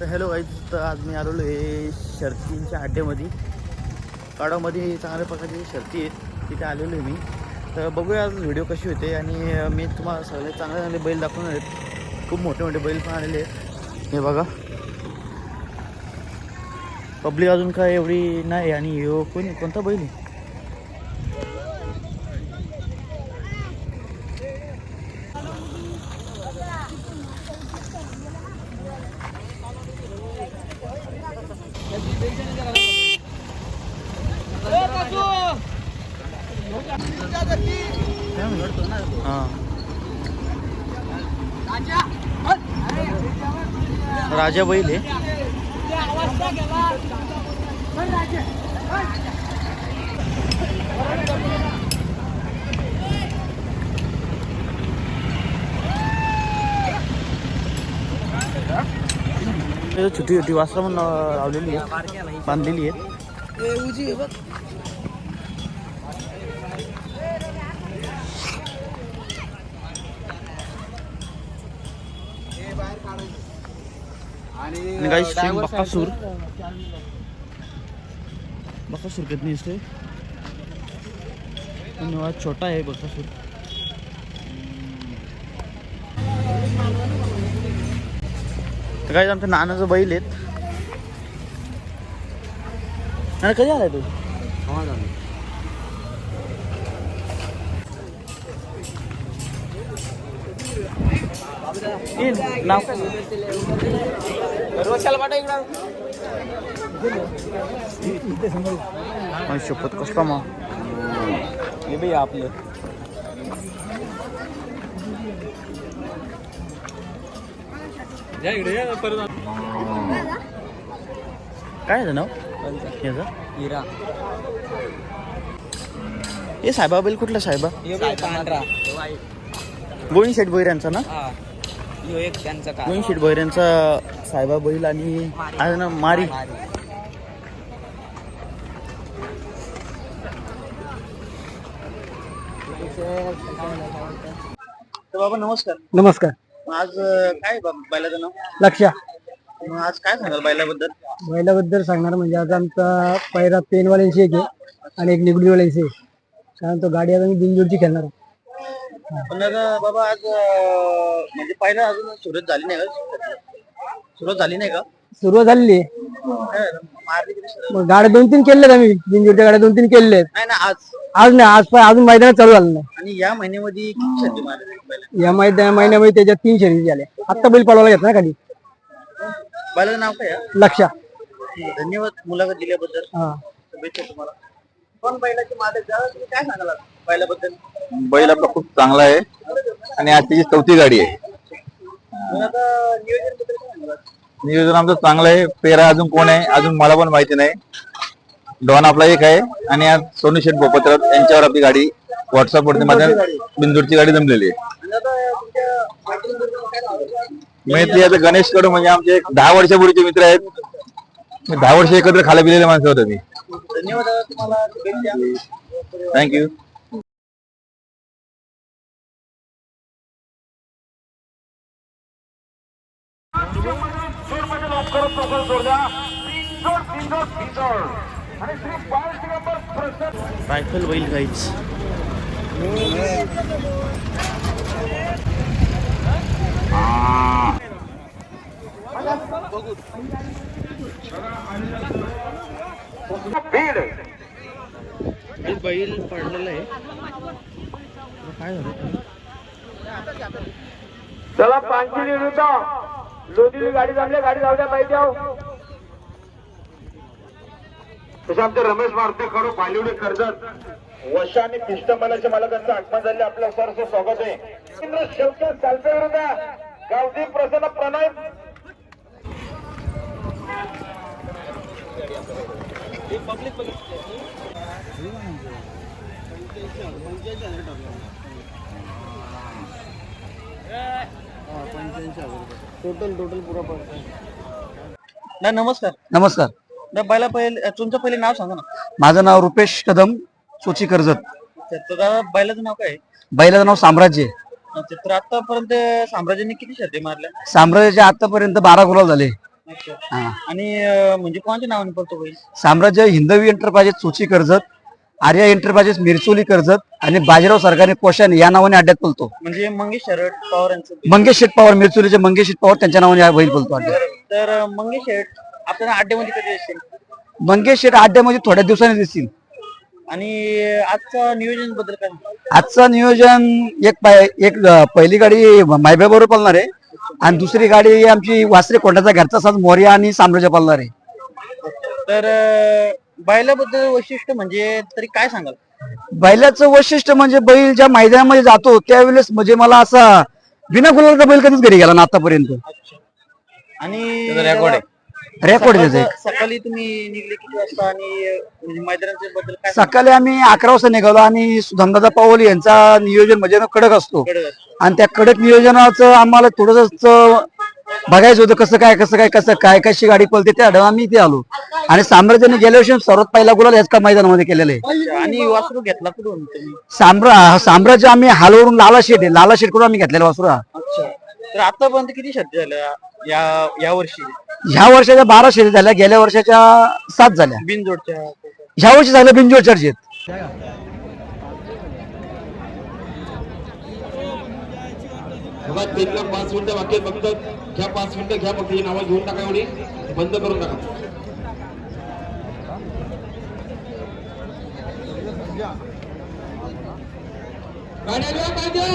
तर hello guys तर आज मी आलेलो आहे शर्तींच्या अड्ड्यामध्ये काडामध्ये चांगल्या प्रकारची शर्ती आहेत तिथे आलेलो आहे मी. तर बघूया आज व्हिडिओ कशी होते आणि मी तुम्हाला सगळे चांगले चांगले बैल दाखवणार आहेत. खूप मोठे मोठे बैल पण आलेले आहेत. हे बघा. पब्लिक अजून काय एवढी नाही आणि हो कोणी कोणता बैल आहे? हां. राजा बैल आहे. छोटी छोटी वासरा म्हणून लावलेली आहे बांधलेली आहे आणि काही सेम बकासूर बकासूर कितनी इससे धन्यवाद छोटा आहे बकासूर तर काही आमच्या नानाचं बैल आहेत आणि कधी आलाय तू? ए, नाव? काय शपथ कसला मग हे बाई आपलं. काय आहे नाव? याचं हिरा हे साहेबा बैल कुठला साहेबा पांढरा. गोविंद शेठ बैऱ्यांचा ना? हा. ह्यो एक त्यांचा का गोविंद शेठ बैऱ्यांचा साहेबा बैल आणि आहे ना मारी. तर बाबा नमस्कार. नमस्कार. मग आज अं, काय आहे बाबा बैलाचं नाव? लक्षा मग आज काय सांगाल बैलाबद्दल? बैलाबद्दल सांगणार म्हणजे आज आमचा पहिला पेनवाल्यांशी एक आहे आणि एक निगडीवाल्यांशी आहे. कारण तो गाडी आता मी बिनजोडची खेळणार आहे. पण आता बाबा आज अं, म्हणजे पहिला अजून सुरुवात झाली नाही का? सुरुवात झाली नाही का? सुरुवात काय झालं? मारली किती सुरुवात? मग गाड्या दोन तीन केलेत आम्ही बिनजोडच्या गाड्या दोन तीन आहेत नाही ना आज. आज नाही आज पण अजून मैदानात चालू झालं नाही. आणि या महिन्यामध्ये किती मारली या मैदा महिन्यामध्ये त्याच्यात तीन शर्यती झाल्या. आत्ता बैल पळवायला घेतला ना खाली. बैलाचं नाव काय आहे? लक्षा. धन्यवाद मुलाखत दिल्याबद्दल. हा. शुभेच्छा तुम्हाला. कोण बैलाची मालक झाला तुम्ही काय सांगाल बैलाबद्दल? बैल आपला खूप चांगला आहे आणि आज त्याची चौथी गाडी आहे. मग आता नियोजनबद्दल काय सांगाल? आज? नियोजन आमचं चांगलं आहे. पेरा अजून कोण आहे? अजून मला पण माहिती नाही. डॉन आपला एक आहे आणि आज सोनू शेठ बोपतराव यांच्यावर आपली गाडी व्हॉट्सअप वरती माझ्या बिंदूरची गाडी जमलेली आहे. आणि आता तुमच्या मैत्रिणीबद्दल काय सांगाल मैत्री आता गणेश कडू म्हणजे आमचे एक दहा वर्षापूर्वीचे मित्र आहेत. मी दहा वर्ष एकत्र खाला पिलेले माणसं होते मी धन्यवाद दादा तुम्हाला शुभेच्छा थँक्यू रायफल बैल गाईच हे बैल पडलेलं आहे. तर काय झालं? चला पांचवी विरुद्ध लोधीली गाडी जमली गाडी जाऊ द्या पाहिजे तसे आमचे रमेश मारुती कडू बालिवडे कर्जत. वशा आणि पिष्टमलाच्या मालकांचं आगमन झाले. आपल्या सरचं स्वागत आहे. शेवके सालपे विरुद्ध गावठी प्रसन्न प्रणय. टोटल टोटल पुरा नाही नमस्कार. नमस्कार. नाही बैला पहिले तुमचं पहिले नाव सांगा ना. माझं नाव रुपेश कदम सोची कर्जत. तर दादा बैलाचं नाव काय? आहे? बैलाचं नाव साम्राज्य. आहे तर आतापर्यंत साम्राज्याने किती शर्ती मारल्या साम्राज्याच्या आतापर्यंत बारा गुलाल झाले. हा. आणि अं, म्हणजे कोणाच्या नावाने पडतो बैल? साम्राज्य हिंदवी एंटरप्राइजेस चोची कर्जत आर्या एंटरप्राइजेस मिरचोली कर्जत आणि बाजीराव सरकारने कोशाने या नावाने अड्ड्यात पलतो म्हणजे मंगेश शरद पवार यांचं बैल. मंगेश शेट पवार मिरचोलीचे मंगेश शेट पवार त्यांच्या नावाने हा बैल पलतो अड्ड्यात. तर अं, मंगेश शेठ आपल्याला अड्ड्यामध्ये कधी असेल मंगेश शेट अड्ड्यामध्ये थोड्या दिवसांनी दिसतील आणि आजचा नियोजनबद्दल काय? आजचं नियोजन एक पाय एक अं, पहिली गाडी मायब्या बरोबर पळणार आहे. आणि दुसरी गाडी आमची वासरे कोंडाचा घरचा साज मोर्या आणि साम्राज्य पळणार आहे तर अं, बैलाबद्दल वैशिष्ट्य म्हणजे तरी काय सांगाल? बैलाचं वैशिष्ट्य म्हणजे बैल ज्या मैदानामध्ये जातो त्यावेळेस म्हणजे मला असा बिना गुलाचा बैल कधीच घरी गेला ना आतापर्यंत. आणि रेकॉर्ड आहे. रेकॉर्ड एक सकाळी तुम्ही निघले किती वाजता आणि अं, म्हणजे मैदानाच्या बद्दल काय सकाळी आम्ही अकरा वाजता निघालो आणि सुधामदादा पावली यांचा नियोजन म्हणजे ना कडक असतो? आणि त्या कडक नियोजनाचं आम्हाला थोडस बघायचं होतं कसं काय कसं काय कसं काय कशी गाडी पळते त्या आढळ आम्ही इथे आलो. आणि साम्राज्याने गेल्या वर्षी सर्वात पहिला गुलाल याच का मैदानामध्ये केलेलं आहे. अच्छा, आणि वासरू घेतला कुठून तुम्ही? साम्रा साम्राज्य आम्ही हालवरून लाला शेट आहे. लाला शेट करून आम्ही घेतलेला वासुरा अच्छा. तर आतापर्यंत किती शर्ती झाल्या? या या वर्षी. ह्या वर्षाच्या बारा शेती झाल्या गेल्या वर्षाच्या सात झाल्या. बिनजोडच्या. ह्या वर्षी झालं बिंजोड चर्चेत. पाच मिनिटं बाकी फक्त. घ्या पाच मिनिटं घ्या फक्त ही नावं घेऊन टाका एवढी. बंद करून टाका. गाड्या पाहिजे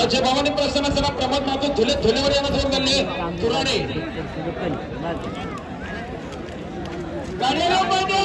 अच्छा भावानी प्रसन्न सभा प्रमोद मातो धुले धुलेवर यांना जोर झाले तुराडे गाड्या घ्या, पाहिजे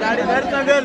गाडी धर चगल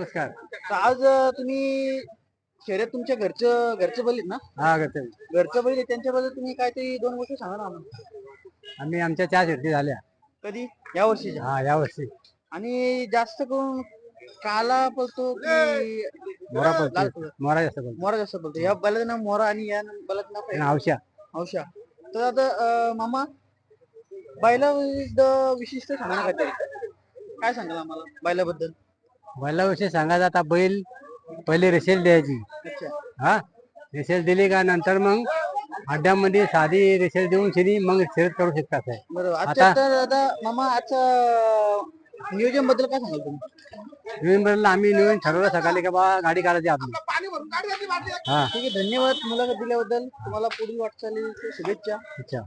नमस्कार. तर आज अं, तुम्ही शर्यत तुमच्या घरचं घरचं बैल आहेत ना? हा करते घरचं बैल आहे, त्यांच्याबद्दल तुम्ही काहीतरी दोन गोष्टी सांगा ना आम्हाला. आम्ही आमच्या चार शेती झाल्या. कधी? या वर्षीच्या. हा या वर्षी. आणि जास्त करून काला पळतो की मोरा लाल पळतो? पळतो? मोरा जास्त पळतो मोरा जास्त पळतो या बैलाचं नाव मोरा आणि या बैलाचं नाव काय? औषा. हौशा तर आता अं, मामा बैला विशिष्ट सांगा ना काहीतरी काय सांगाल आम्हाला? बैलाबद्दल. बैलाविषयी सांगायचं आता बैल पहिले रेशेल द्यायची. हा? रेशेल दिली का? नंतर मग अड्ड्यामध्ये साधी रेशेल देऊन शिरी मग शर्यत करू शकतात. आहे. बरोबर तर मामा आजच्या नियोजनबद्दल काय सांगाल तुम्ही? नोव्हेंबरला आम्ही नवीन ठरवलं सकाळी का बा गाडी काढायची आपली हा. ठीक आहे धन्यवाद मुलाखत दिल्याबद्दल. तुम्हाला पुढील वाटचालीची शुभेच्छा. अच्छा.